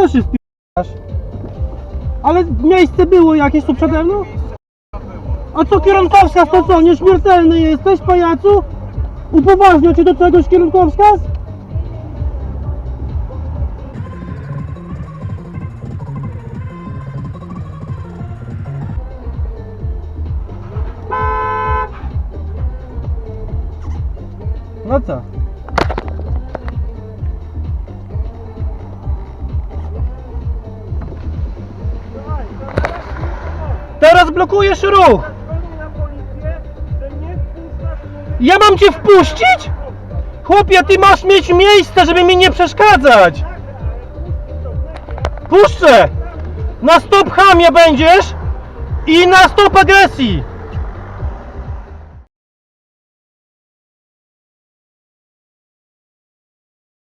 co się wpierasz? Ale miejsce było jakieś tu przede mną? A co kierunkowskaz to co, nieśmiertelny jesteś, pajacu? Upoważniał cię do czegoś kierunkowskaz? No co? Teraz blokujesz ruch! Ja mam cię wpuścić? Chłopie, ty masz mieć miejsce, żeby mi nie przeszkadzać! Puszczę! Na stop hamie będziesz i na stop agresji!